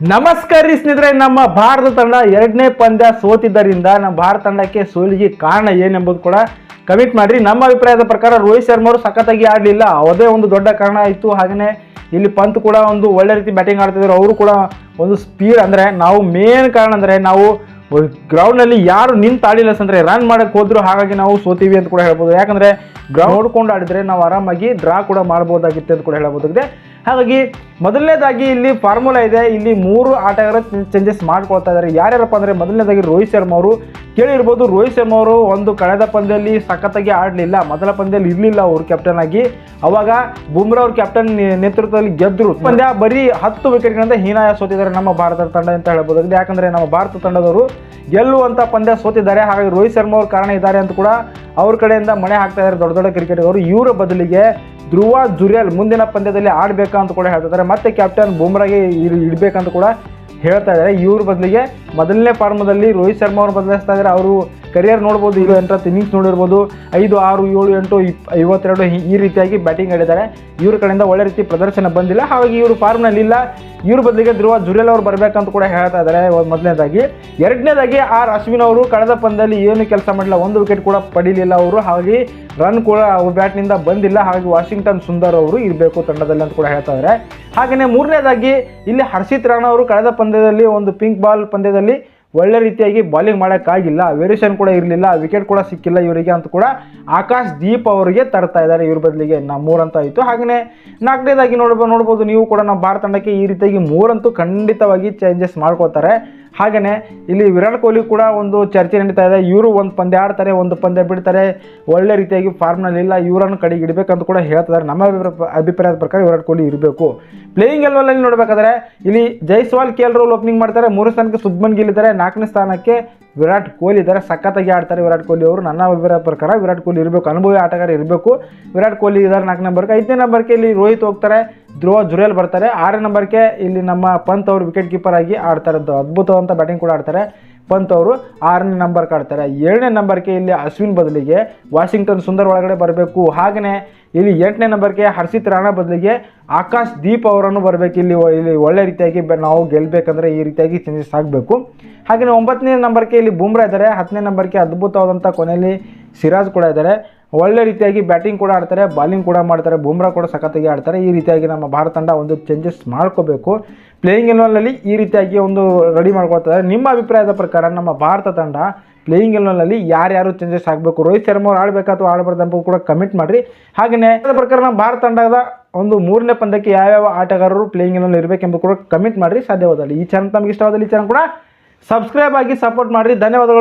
ನಮಸ್ಕಾರ ರೀ ಸ್ನೇಹಿತರೆ, ನಮ್ಮ ಭಾರತ ತಂಡ ಎರಡನೇ ಪಂದ್ಯ ಸೋತಿದ್ದರಿಂದ ನಮ್ಮ ಭಾರತ ತಂಡಕ್ಕೆ ಸೋಲಿಗೆ ಕಾರಣ ಏನೆಂಬುದು ಕೂಡ ಕಮೆಂಟ್ ಮಾಡಿರಿ. ನಮ್ಮ ಅಭಿಪ್ರಾಯದ ಪ್ರಕಾರ ರೋಹಿತ್ ಶರ್ಮಾ ಅವರು ಸಖತ್ತಾಗಿ ಆಡಲಿಲ್ಲ. ಅದೇ ಒಂದು ದೊಡ್ಡ ಕಾರಣ ಇತ್ತು. ಹಾಗೆಯೇ ಇಲ್ಲಿ ಪಂತ್ ಕೂಡ ಒಂದು ಒಳ್ಳೆ ರೀತಿ ಬ್ಯಾಟಿಂಗ್ ಆಡ್ತಿದ್ರು. ಅವರು ಕೂಡ ಒಂದು ಸ್ಪೀಡ್ ಅಂದರೆ ನಾವು ಮೇನ್ ಕಾರಣ ಅಂದರೆ ನಾವು ಗ್ರೌಂಡ್ನಲ್ಲಿ ಯಾರು ನಿಂತು ಆಡಿಲ್ಲ ಅಂದರೆ ರನ್ ಮಾಡೋಕ್ಕೆ ಹೋದ್ರು ಹಾಗಾಗಿ ನಾವು ಸೋತೀವಿ ಅಂತ ಕೂಡ ಹೇಳ್ಬೋದು. ಯಾಕಂದರೆ ಗ್ರೌಂಡ್ ನೋಡ್ಕೊಂಡು ಆಡಿದರೆ ನಾವು ಆರಾಮಾಗಿ ಡ್ರಾ ಕೂಡ ಮಾಡ್ಬೋದಾಗಿತ್ತು ಅಂತ ಕೂಡ ಹೇಳ್ಬೋದಾಗಿದೆ ಹಾಗಾಗಿ ಮೊದಲನೇದಾಗಿ ಇಲ್ಲಿ ಫಾರ್ಮುಲಾ ಇದೆ. ಇಲ್ಲಿ ಮೂರು ಆಟಗಾರ ಚೇಂಜಸ್ ಮಾಡ್ಕೊಳ್ತಾ ಇದ್ದಾರೆ. ಯಾರ್ಯಾರಪ್ಪ ಅಂದರೆ ಮೊದಲನೇದಾಗಿ ರೋಹಿತ್ ಶರ್ಮಾ ಅವರು. ಕೇಳಿರ್ಬೋದು ರೋಹಿತ್ ಶರ್ಮಾ ಅವರು ಒಂದು ಕಳೆದ ಪಂದ್ಯದಲ್ಲಿ ಸಖತ್ತಾಗಿ ಆಡಲಿಲ್ಲ. ಮೊದಲ ಪಂದ್ಯದಲ್ಲಿ ಇರಲಿಲ್ಲ ಅವರು ಕ್ಯಾಪ್ಟನ್ ಆಗಿ. ಅವಾಗ ಬುಮ್ರಾ ಅವ್ರ ಕ್ಯಾಪ್ಟನ್ ನೇತೃತ್ವದಲ್ಲಿ ಗೆದ್ದರು ಪಂದ್ಯ ಬರೀ ಹತ್ತು ವಿಕೆಟ್ಗಳಿಂದ ಹೀನಾಯ ಸೋತಿದ್ದಾರೆ ನಮ್ಮ ಭಾರತ ತಂಡ ಅಂತ ಹೇಳ್ಬೋದು. ಯಾಕಂದರೆ ನಮ್ಮ ಭಾರತ ತಂಡದವರು ಗೆಲ್ಲುವಂಥ ಪಂದ್ಯ ಸೋತಿದ್ದಾರೆ. ಹಾಗಾಗಿ ರೋಹಿತ್ ಶರ್ಮಾ ಅವ್ರ ಕಾರಣ ಇದ್ದಾರೆ ಅಂತ ಕೂಡ ಅವ್ರ ಕಡೆಯಿಂದ ಮಣೆ ಹಾಕ್ತಾ ಇದ್ದಾರೆ ದೊಡ್ಡ ದೊಡ್ಡ ಕ್ರಿಕೆಟಿಗರು ಇವರ ಬದಲಿಗೆ ಧ್ರುವ ಜುರಿಯಲ್ ಮುಂದಿನ ಪಂದ್ಯದಲ್ಲಿ ಆಡಬೇಕಾ ಅಂತ ಕೂಡ ಹೇಳ್ತಿದ್ದಾರೆ. ಮತ್ತೆ ಕ್ಯಾಪ್ಟನ್ ಬುಮ್ರಾಗೆ ಇಡಬೇಕಂತ ಕೂಡ ಹೇಳ್ತಾ ಇದ್ದಾರೆ. ಇವ್ರ ಬದಲಿಗೆ ಮೊದಲನೇ ಫಾರ್ಮದಲ್ಲಿ ರೋಹಿತ್ ಶರ್ಮಾ ಅವ್ರು ಬದಲಾಯಿಸ್ತಾ ಇದ್ದಾರೆ. ಅವರು ಕರಿಯರ್ ನೋಡ್ಬೋದು ಇದು ಎಂಟತ್ತು ಇನ್ನಿಂಗ್ಸ್ ನೋಡಿರ್ಬೋದು, ಐದು, ಆರು, ಏಳು, ಎಂಟು, ಇಪ್, ಐವತ್ತೆರಡು ಈ ರೀತಿಯಾಗಿ ಬ್ಯಾಟಿಂಗ್ ಆಡಿದ್ದಾರೆ. ಇವ್ರ ಕಡೆಯಿಂದ ಒಳ್ಳೆ ರೀತಿ ಪ್ರದರ್ಶನ ಬಂದಿಲ್ಲ. ಹಾಗಾಗಿ ಇವರು ಫಾರ್ಮ್ನಲ್ಲಿ ಇಲ್ಲ. ಇವ್ರ ಬದಲಿಗೆ ಧ್ರುವ ಜುರೇಲ್ ಅವರು ಬರಬೇಕಂತ ಕೂಡ ಹೇಳ್ತಾ ಇದ್ದಾರೆ ಮೊದಲನೇದಾಗಿ. ಎರಡನೇದಾಗಿ ಆರ್ ಅಶ್ವಿನ್ ಅವರು ಕಳೆದ ಪಂದ್ಯದಲ್ಲಿ ಏನು ಕೆಲಸ ಮಾಡಿಲ್ಲ ಒಂದು ವಿಕೆಟ್ ಕೂಡ ಪಡೀಲಿಲ್ಲ ಅವರು. ಹಾಗಾಗಿ ರನ್ ಕೂಡ ಬ್ಯಾಟ್ನಿಂದ ಬಂದಿಲ್ಲ. ಹಾಗಾಗಿ ವಾಷಿಂಗ್ಟನ್ ಸುಂದರ್ ಅವರು ಇರಬೇಕು ತಂಡದಲ್ಲಿ ಅಂತ ಕೂಡ ಹೇಳ್ತಾ ಇದ್ದಾರೆ. ಹಾಗೆಯೇ ಮೂರನೇದಾಗಿ ಇಲ್ಲಿ ಹರ್ಷಿತ್ ರಾಣಾ ಅವರು ಕಳೆದ ಪಂದ್ಯದಲ್ಲಿ ಒಂದು ಪಿಂಕ್ ಬಾಲ್ ಪಂದ್ಯದಲ್ಲಿ ಒಳ್ಳೆ ರೀತಿಯಾಗಿ ಬಾಲಿಂಗ್ ಮಾಡೋಕ್ಕಾಗಿಲ್ಲ ವೇರಿಯೇಷನ್ ಕೂಡ ಇರಲಿಲ್ಲ ವಿಕೆಟ್ ಕೂಡ ಸಿಕ್ಕಿಲ್ಲ ಇವರಿಗೆ ಅಂತ ಕೂಡ ಆಕಾಶ್ ದೀಪ್ ಅವರಿಗೆ ತರ್ತಾ ಇದ್ದಾರೆ. ಇವ್ರ ಬದಲಿಗೆ ನಾ ಮೂರಂತ ಆಯಿತು. ಹಾಗೆಯೇ ನಾಲ್ಕನೇದಾಗಿ ನೋಡ್ಬೋದು ನೋಡ್ಬೋದು, ನೀವು ಕೂಡ ನಮ್ಮ ಭಾರತ ತಂಡಕ್ಕೆ ಈ ರೀತಿಯಾಗಿ ಮೂರಂತೂ ಖಂಡಿತವಾಗಿ ಚೇಂಜಸ್ ಮಾಡ್ಕೋತಾರೆ ಹಾಗೆಯೇ ಇಲ್ಲಿ ವಿರಾಟ್ ಕೊಹ್ಲಿ ಕೂಡ ಒಂದು ಚರ್ಚೆ ನಡೀತಾ ಇದೆ. ಇವರು ಒಂದು ಪಂದ್ಯ ಆಡ್ತಾರೆ, ಒಂದು ಪಂದ್ಯ ಬಿಡ್ತಾರೆ. ಒಳ್ಳೆ ರೀತಿಯಾಗಿ ಫಾರ್ಮ್ನಲ್ಲಿ ಇಲ್ಲ, ಇವರನ್ನು ಕಡೆಗೆ ಇಡಬೇಕಂತ ಕೂಡ ಹೇಳ್ತಿದ್ದಾರೆ. ನಮ್ಮ ಅಭಿಪ್ರಾಯದ ಪ್ರಕಾರ ವಿರಾಟ್ ಕೊಹ್ಲಿ ಇರಬೇಕು. ಪ್ಲೇಯಿಂಗ್ ಎಲ್ವಲ್ಲಿ ನೋಡಬೇಕಾದ್ರೆ ಇಲ್ಲಿ Jaiswal K L role opening ಮಾಡ್ತಾರೆ. ಮೂರು ಸ್ಥಾನಕ್ಕೆ ಸುಬ್ಮನ್ ಗಿಲ್ ಇದ್ದಾರೆ ನಾಲ್ಕನೇ ಸ್ಥಾನಕ್ಕೆ ವಿರಾಟ್ ಕೊಹ್ಲಿ ಇದ್ದಾರೆ. ಸಖತ್ತಾಗಿ ಆಡ್ತಾರೆ ವಿರಾಟ್ ಕೊಹ್ಲಿ ಅವರು. ನನ್ನ ಅಭಿಪ್ರಾಯ ಪ್ರಕಾರ ವಿರಾಟ್ ಕೊಹ್ಲಿ ಇರಬೇಕು. ಅನುಭವಿ ಆಟಗಾರ ಇರಬೇಕು. ವಿರಾಟ್ ಕೊಹ್ಲಿ ಇದ್ದಾರೆ ನಾಲ್ಕು ನಂಬರ್ಗೆ. ಐದನೇ ನಂಬರ್ಗೆ ಇಲ್ಲಿ ರೋಹಿತ್ ಹೋಗ್ತಾರೆ. ಧ್ರುವ ಜುರೇಲ್ ಬರ್ತಾರೆ. ಆರನೇ ನಂಬರ್ಗೆ ಇಲ್ಲಿ ನಮ್ಮ ಪಂತ್ ಅವರು ವಿಕೆಟ್ ಕೀಪರ್ ಆಗಿ ಆಡ್ತಾರೆ ಅದು ಅದ್ಭುತವಂತ ಬ್ಯಾಟಿಂಗ್ ಕೂಡ ಆಡ್ತಾರೆ. ಪಂತ್ ಅವರು ಆರನೇ ನಂಬರ್ ಕಾಡ್ತಾರೆ. ಏಳನೇ ನಂಬರ್ಗೆ ಇಲ್ಲಿ ಅಶ್ವಿನ್ ಬದಲಿಗೆ, ವಾಷಿಂಗ್ಟನ್ ಸುಂದರ್ ಒಳಗಡೆ ಬರಬೇಕು. ಹಾಗೆಯೇ ಇಲ್ಲಿ ಎಂಟನೇ ನಂಬರ್ಗೆ ಹರ್ಷಿತ್ ರಾಣಾ ಬದಲಿಗೆ, ಆಕಾಶ್ ದೀಪ್ ಅವರನ್ನು ಬರಬೇಕು. ಇಲ್ಲಿ ಇಲ್ಲಿ ಒಳ್ಳೆ ರೀತಿಯಾಗಿ ನಾವು ಗೆಲ್ಲಬೇಕಂದ್ರೆ ಈ ರೀತಿಯಾಗಿ ಚೇಂಜಸ್ ಆಗಬೇಕು. ಹಾಗೆಯೇ ಒಂಬತ್ತನೇ ನಂಬರ್ಗೆ ಇಲ್ಲಿ ಬುಮ್ರಾ ಇದ್ದಾರೆ. ಹತ್ತನೇ ನಂಬರ್ಗೆ ಅದ್ಭುತವಾದಂಥ ಕೊನೆಯಲ್ಲಿ ಸಿರಾಜ್ ಕೂಡ ಇದ್ದಾರೆ. ಒಳ್ಳೆ ರೀತಿಯಾಗಿ ಬ್ಯಾಟಿಂಗ್ ಕೂಡ ಆಡ್ತಾರೆ, ಬಾಲಿಂಗ್ ಕೂಡ ಮಾಡ್ತಾರೆ, ಬುಮ್ರಾ ಕೂಡ ಸಖತ್ತಾಗಿ ಆಡ್ತಾರೆ. ಈ ರೀತಿಯಾಗಿ ನಮ್ಮ ಭಾರತ ತಂಡ ಒಂದು ಚೇಂಜಸ್ ಮಾಡ್ಕೋಬೇಕು. ಪ್ಲೇಯಿಂಗ್ ಎಲ್ವನಲ್ಲಿ ಈ ರೀತಿಯಾಗಿ ಒಂದು ರೆಡಿ ಮಾಡ್ಕೊಳ್ತಾರೆ ನಿಮ್ಮ ಅಭಿಪ್ರಾಯದ ಪ್ರಕಾರ ನಮ್ಮ ಭಾರತ ತಂಡ ಪ್ಲೇಯಿಂಗ್ ಎಲ್ವನಲ್ಲಿ ಯಾರ್ಯಾರು ಚೇಂಜಸ್ ಆಗಬೇಕು? ರೋಹಿತ್ ಶರ್ಮಾ ಅವ್ರು ಆಡಬೇಕಾ ಅಥವಾ ಆಡಬಾರ್ದು ಕೂಡ ಕಮೆಂಟ್ ಮಾಡಿರಿ. ಹಾಗೆಯೇ ಅದರ ಪ್ರಕಾರ ನಮ್ಮ ಭಾರತ ತಂಡದ ಒಂದು ಮೂರನೇ ಪಂದ್ಯಕ್ಕೆ ಯಾವ್ಯಾವ ಆಟಗಾರರು ಪ್ಲೇಯಿಂಗ್ ಎಲ್ವಲ್ಲಿ ಇರಬೇಕೆಂಬುದು ಕೂಡ ಕಮೆಂಟ್ ಮಾಡಿರಿ. ಸಾಧ್ಯವಾದಲ್ಲಿ ಈ ಚಾನಲ್ ತಮಗೆ ಇಷ್ಟವಾದಲ್ಲಿ ಈ ಚಾನಲ್ ಕೂಡ ಸಬ್ಸ್ಕ್ರೈಬ್ ಆಗಿ ಸಪೋರ್ಟ್ ಮಾಡಿರಿ. ಧನ್ಯವಾದಗಳು.